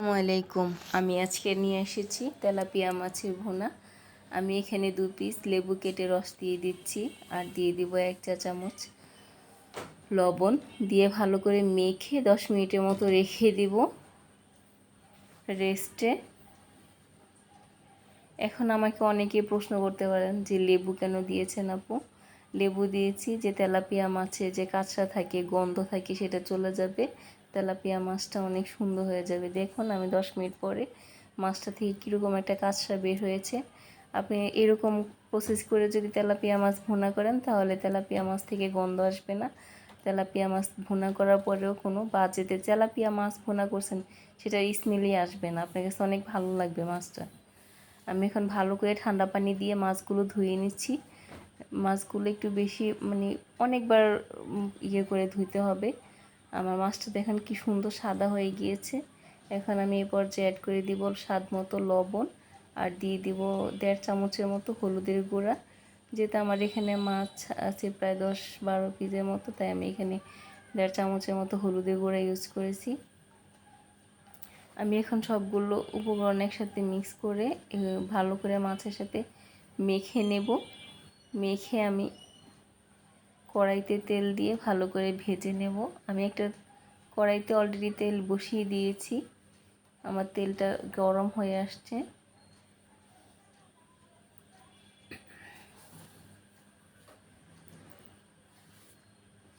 আসসালামু আলাইকুম। আমি আজকে নিয়ে এসেছি তেলাপিয়া মাছের ভুনা। আমি এখানে দু পিস লেবু কেটে রস দিয়ে দিচ্ছি আর দিয়ে দিব এক চা চামচ লবণ। দিয়ে ভালো করে মেখে দশ মিনিটের মতো রেখে দিব রেস্টে এখন আমাকে অনেকে প্রশ্ন করতে পারেন যে লেবু কেন দিয়েছেন আপু? লেবু দিয়েছি যে তেলাপিয়া মাছে যে কাঁচরা থাকে, গন্ধ থাকে, সেটা চলে যাবে। তেলাপিয়া মাছটা অনেক সুন্দর হয়ে যাবে। দেখুন আমি দশ মিনিট পরে মাছটা থেকে কীরকম একটা কাঁচা বের হয়েছে। আপনি এরকম প্রসেস করে যদি তেলাপিয়া মাছ ভুনা করেন, তাহলে তেলাপিয়া মাছ থেকে গন্ধ আসবে না। তেলাপিয়া মাছ ভুনা করার পরেও কোনো বাজেতে তেলাপিয়া মাছ ভুনা করছেন, সেটা স্মেলই আসবে না। আপনার কাছে অনেক ভালো লাগবে মাছটা। আমি এখন ভালো করে ঠান্ডা পানি দিয়ে মাছগুলো ধুয়ে নিচ্ছি। মাছগুলো একটু বেশি মানে অনেকবার ইয়ে করে ধুইতে হবে। আমার মাছটা দেখেন কি সুন্দর সাদা হয়ে গিয়েছে। এখন আমি এ পর্যায়ে অ্যাড করে দিব স্বাদ মতো লবণ আর দিয়ে দিব দেড় চামচের মতো হলুদের গুঁড়া। যেহেতু আমার এখানে মাছ আছে প্রায় দশ বারো পিসের মতো, তাই আমি এখানে দেড় চামচের মতো হলুদের গুঁড়া ইউজ করেছি। আমি এখন সবগুলো উপকরণ একসাথে মিক্স করে ভালো করে মাছের সাথে মেখে নেব। মেখে আমি কড়াইতে তেল দিয়ে ভালো করে ভেজে নেব। আমি একটা কড়াইতে অলরেডি তেল বসিয়ে দিয়েছি। আমার তেলটা গরম হয়ে আসছে।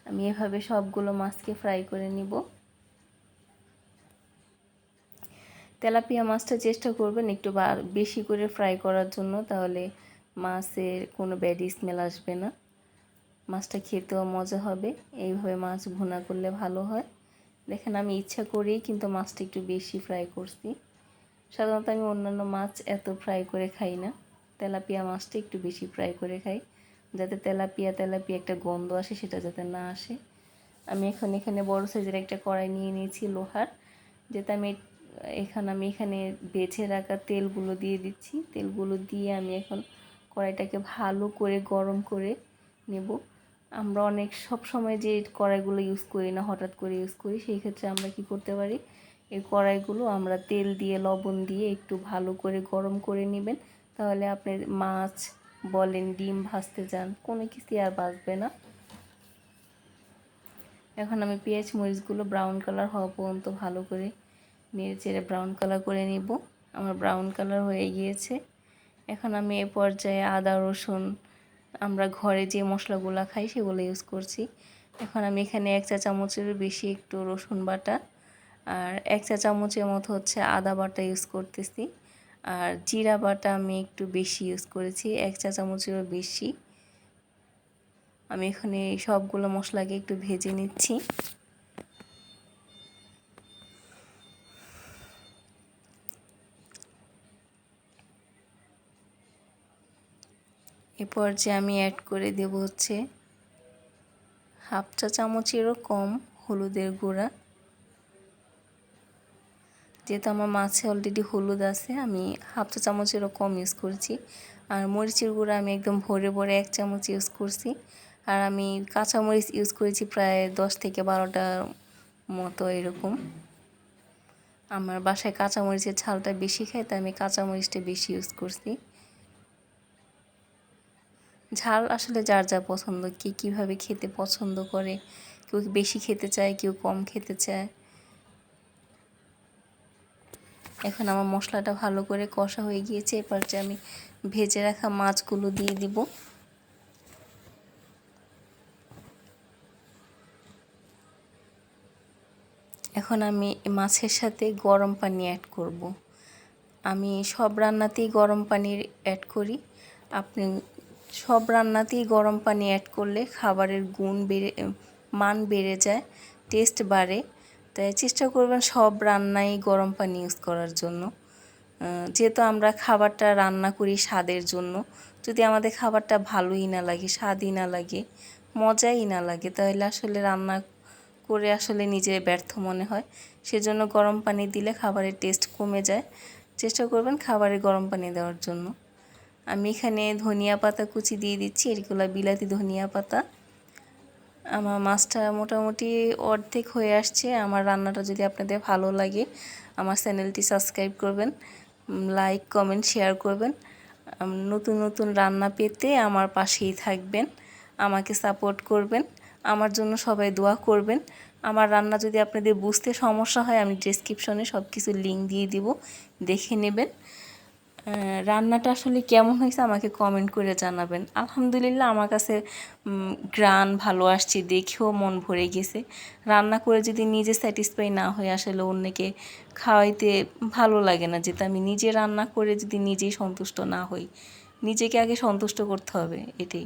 আমি এভাবে সবগুলো মাছকে ফ্রাই করে নিব। তেলাপিয়া মাছটা চেষ্টা করবেন একটু বেশি করে ফ্রাই করার জন্য, তাহলে মাছের কোনো ব্যাড স্মেল আসবে না। মাছটা খেতেও মজা হবে। এইভাবে মাছ ভুনা করলে ভালো হয়। দেখেন, আমি ইচ্ছা করেই কিন্তু মাছটা একটু বেশি ফ্রাই করছি। সাধারণত আমি অন্যান্য মাছ এত ফ্রাই করে খাই না। তেলাপিয়া মাছটা একটু বেশি ফ্রাই করে খাই। যাতে তেলাপিয়া তেলাপিয়া একটা গন্ধ আসে, সেটা যাতে না আসে। আমি এখন এখানে বড় সাইজের একটা কড়াই নিয়ে নিয়েছি লোহার। যেটা আমি এখানে আমি এখানে বেছে রাখা তেলগুলো দিয়ে দিচ্ছি। তেলগুলো দিয়ে আমি এখন কড়াইটাকে ভালো করে গরম করে নেব। আমরা অনেক সব সময় যে কড়াইগুলো ইউজ করি না, হঠাৎ করে ইউজ করি, সেই ক্ষেত্রে আমরা কি করতে পারি? এই কড়াইগুলো আমরা তেল দিয়ে, লবণ দিয়ে একটু ভালো করে গরম করে নেবেন। তাহলে আপনি মাছ বলেন, ডিম ভাজতে যান, কোনো কিছুই আর বাঁচবে না। এখন আমি পেঁয়াজ মরিচগুলো ব্রাউন কালার হওয়া পর্যন্ত ভালো করে নেড়ে চেড়ে ব্রাউন কালার করে নিব। আমার ব্রাউন কালার হয়ে গিয়েছে। এখন আমি এ পর্যায়ে আদা, রসুন আমরা ঘরে যে মশলাগুলো খাই সেগুলো ইউজ করছি। এখন আমি এখানে এক চা চামচের বেশি একটু রসুন বাটা আর এক চা চামচের মতো হচ্ছে আদা বাটা ইউজ করতেছি। আর জিরা বাটা আমি একটু বেশি ইউজ করেছি, এক চা চামচেরও বেশি। আমি এখানে সবগুলো মশলাকে একটু ভেজে নিচ্ছি। এ পর্যায়ে আমি অ্যাড করে দেব হচ্ছে হাফ চা চামচেরও কম হলুদের গুঁড়া। যেহেতু আমার মাছে অলরেডি হলুদ আছে, আমি হাফ চা চামচেরও কম ইউজ করছি। আর মরিচের গুঁড়া আমি একদম ভরে ভরে এক চামচ ইউজ করছি। আর আমি কাঁচা মরিচ ইউজ করেছি প্রায় দশ থেকে বারোটা মতো এরকম। আমার বাসায় কাঁচামরিচের ছালটা বেশি খাই তাই আমি কাঁচামরিচটা বেশি ইউজ করছি। ঝাল আসলে যার যা পছন্দ, কে কীভাবে খেতে পছন্দ করে, কেউ বেশি খেতে চায়, কেউ কম খেতে চায়। এখন আমার মশলাটা ভালো করে কষা হয়ে গিয়েছে, এবার যে আমি ভেজে রাখা মাছগুলো দিয়ে দিব। এখন আমি মাছের সাথে গরম পানি অ্যাড করব। আমি সব রান্নাতেই গরম পানির অ্যাড করি। আপনি সব রান্নাতেই গরম পানি অ্যাড করলে খাবারের গুণ বেড়ে, মান বেড়ে যায় টেস্ট বাড়ে। তাই চেষ্টা করবেন সব রান্নায় গরম পানি ইউজ করার জন্য। যেহেতু আমরা খাবারটা রান্না করি স্বাদের জন্য, যদি আমাদের খাবারটা ভালোই না লাগে, স্বাদই না লাগে, মজাই না লাগে, তাহলে আসলে রান্না করে আসলে নিজে ব্যর্থ মনে হয়। সেজন্য গরম পানি দিলে খাবারের টেস্ট কমে যায়। চেষ্টা করবেন খাবারে গরম পানি দেওয়ার জন্য। আমি এখানে ধনিয়া পাতা কুচি দিয়ে দিচ্ছি এগুলো বিলাতি ধনিয়া পাতা। আমার মাছটা মোটামুটি অর্ধেক হয়ে আসছে। আমার রান্নাটা যদি আপনাদের ভালো লাগে, আমার চ্যানেলটি সাবস্ক্রাইব করবেন লাইক, কমেন্ট, শেয়ার করবেন। নতুন নতুন রান্না পেতে আমার পাশেই থাকবেন, আমাকে সাপোর্ট করবেন, আমার জন্য সবাই দোয়া করবেন। আমার রান্না যদি আপনাদের বুঝতে সমস্যা হয়, আমি ডেসক্রিপশনে সব কিছু লিঙ্ক দিয়ে দিব, দেখে নেবেন। রান্নাটা আসলে কেমন হয়েছে আমাকে কমেন্ট করে জানাবেন। আলহামদুলিল্লাহ আমার কাছে গ্রান ভালো আসছে, দেখেও মন ভরে গেছে। রান্না করে যদি নিজে স্যাটিসফাই না হয়ে আসলে অন্যকে খাওয়াইতে ভালো লাগে না। যেটা আমি নিজে রান্না করে যদি নিজেই সন্তুষ্ট না হই, নিজেকে আগে সন্তুষ্ট করতে হবে, এটাই।